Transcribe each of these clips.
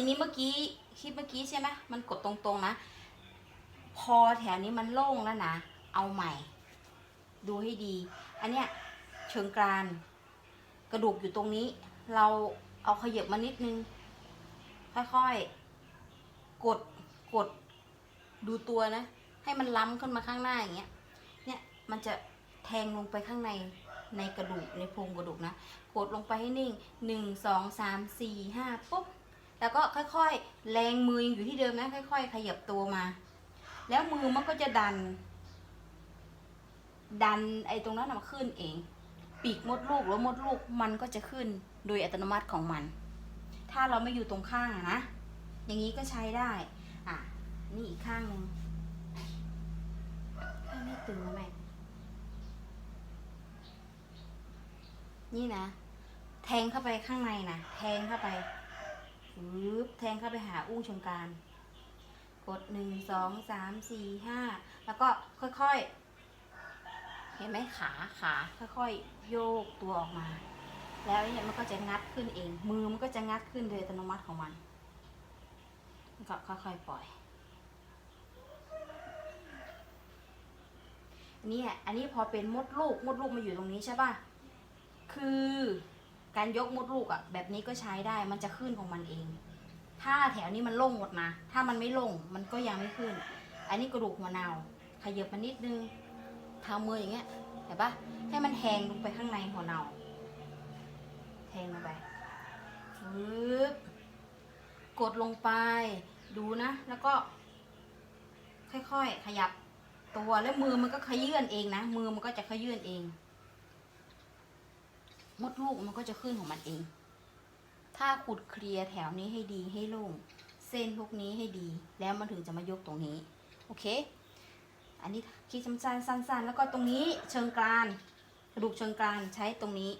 ทีนี้เมื่อกี้คลิปเมื่อกี้ใช่ไหมมันกดตรงๆนะ พอแถวนี้มันโล่งแล้วนะ เอาใหม่ ดูให้ดี อันเนี้ยเชิงกรานกระดูกอยู่ตรงนี้ เราเอาขยับมานิดนึง ค่อยๆ กดกดดูตัวนะ ให้มันล้ำขึ้นมาข้างหน้าอย่างเงี้ย เนี่ยมันจะแทงลงไปข้างในในกระดูกในโพรงกระดูกนะ กดลงไปให้นิ่งหนึ่งสองสามสี่ห้าปุ๊บ แล้วก็ค่อยๆ แรงมือยังอยู่ที่เดิมนะ ค่อย ๆ ขยับตัวมา แล้วมือมันก็จะดัน ดันไอ้ตรงนั้นมันขึ้นเอง ปีกมดลูกหรือมดลูกมันก็จะขึ้นโดยอัตโนมัติของมัน ถ้าเราไม่อยู่ตรงข้างนะ อย่างนี้ก็ใช้ได้ อะ นี่อีกข้างหนึ่งข้างนี้ตึงแล้วไหมนี่นะ แทงเข้าไปข้างในนะ แทงเข้าไป ฟืบแทงเข้าไปหาอุ้งชงกานกดหนึ่งสองสามสี่ห้าแล้วก็ค่อยๆ เห็นไหมขาขาค่อยๆ โยกตัวออกมา แล้วเนี่ยมันก็จะงัดขึ้นเอง มือมันก็จะงัดขึ้นโดยอัตโนมัติของมันก็ค่อยๆปล่อยอันนี้อ่อันนี้พอเป็นมดลูกมดลูกมาอยู่ตรงนี้ใช่ป่ะ คือ การยกมดลูกอะแบบนี้ก็ใช้ได้มันจะขึ้นของมันเอง ถ้าแถวนี้มันโล่งหมดนะ ถ้ามันไม่โล่งมันก็ยังไม่ขึ้น อันนี้กระดูกหัวเนาวขยับมานิดนึงทามืออย่างเงี้ยเห็นปะให้มันแทงลงไปข้างในหัวเนาแทงลงไปปึ๊บกดลงไปดูนะ แล้วก็ ค่อยๆขยับตัวแล้วมือมันก็ขยื่นเองนะ มือมันก็จะขยื่นเอง มดลูกมันก็จะขึ้นของมันเอง ถ้าขุดเคลียร์แถวนี้ให้ดีให้โล่ง เส้นพวกนี้ให้ดี แล้วมันถึงจะมายกตรงนี้ โอเค อันนี้คิดสั้นๆสั้นๆ แล้วก็ตรงนี้เชิงกรานกระดูกเชิงกรานใช้ตรงนี้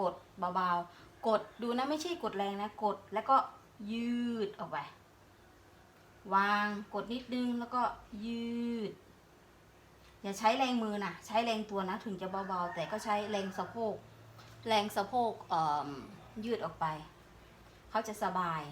กดเบาๆ กดดูนะไม่ใช่กดแรงนะ กดแล้วก็ยืดออกไป วางกดนิดนึงแล้วก็ยืด อย่าใช้แรงมือนะใช้แรงตัวนะ ถึงจะเบาๆ แต่ก็ใช้แรงสะโพก แรงสะโพกยืดออกไป เขาจะสบาย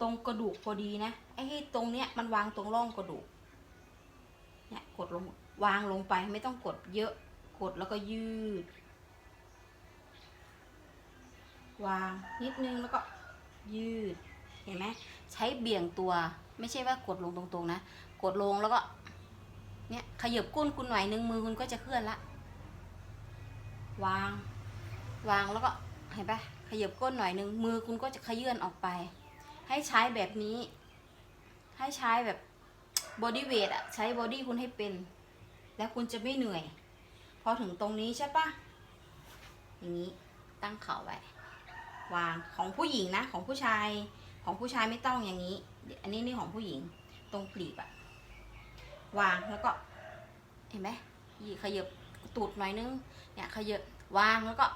ตรงกระดูกพอดีนะไอ้ตรงเนี้ยมันวางตรงร่องกระดูกเนี่ยกดลงวางลงไปไม่ต้องกดเยอะกดแล้วก็ยืด วางนิดนึงแล้วก็ยืด เห็นไหมใช้เบี่ยงตัว ไม่ใช่ว่ากดลงตรงๆนะ กดลงแล้วก็ เนี่ยขยับก้นคุณหน่อยนึงมือคุณก็จะเคลื่อนละ วาง วางแล้วก็เห็นปะขยับก้นหน่อยนึงมือคุณก็จะขยื่นออกไป ให้ใช้แบบนี้ ให้ใช้แบบบอดี้เวทอะใช้บอดี้คุณให้เป็น แล้วคุณจะไม่เหนื่อย พอถึงตรงนี้ใช่ปะอย่างนี้ตั้งเข่าไว้ วางของผู้หญิงนะ ของผู้ชาย ของผู้ชายไม่ต้องอย่างนี้ อันนี้นี่ของผู้หญิง ตรงปลีบอะวางแล้วก็เห็นไหมยีขยับตูดหน่อยนึง เนี่ยขยับวางแล้วก็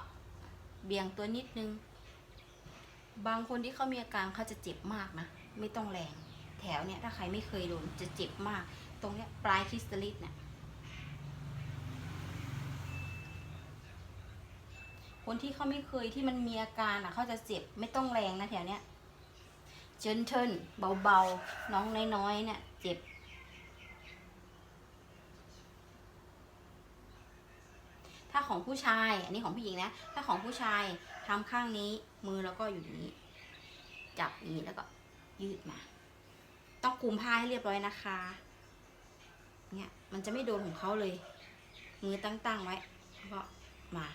เบี่ยงตัวนิดนึง บางคนที่เขามีอาการเขาจะเจ็บมากนะ ไม่ต้องแรง แถวเนี่ยถ้าใครไม่เคยโดนจะเจ็บมาก ตรงเนี้ยปลายคริสตัลลิสเนี่ย คนที่เขาไม่เคยที่มันมีอาการอะเขาจะเจ็บไม่ต้องแรงนะแถวเนี้ยเจินเทินเบาๆ น้องน้อยๆเนี่ยเจ็บ ถ้าของผู้ชายอันนี้ของผู้หญิงนะ ถ้าของผู้ชายทำข้างนี้มือแล้วก็อยู่นี้ จับนี้แล้วก็ยืดมา ต้องคุมผ้าให้เรียบร้อยนะคะเนี่ยมันจะไม่โดนของเขาเลย มือตั้งๆไว้แล้วก็มา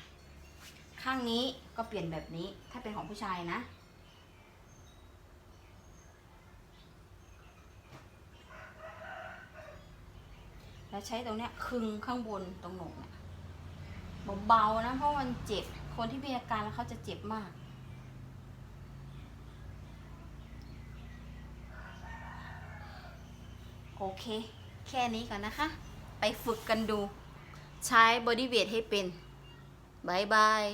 ข้างนี้ก็เปลี่ยนแบบนี้ ถ้าเป็นของผู้ชายนะ แล้วใช้ตรงเนี้ยคึงข้างบนตรงหนกเนี่ยเบาๆนะ เพราะมันเจ็บ คนที่มีอาการแล้วเขาจะเจ็บมากโอเค แค่นี้ก่อนนะคะ ไปฝึกกันดู ใช้บอดี้เวทให้เป็นบายบาย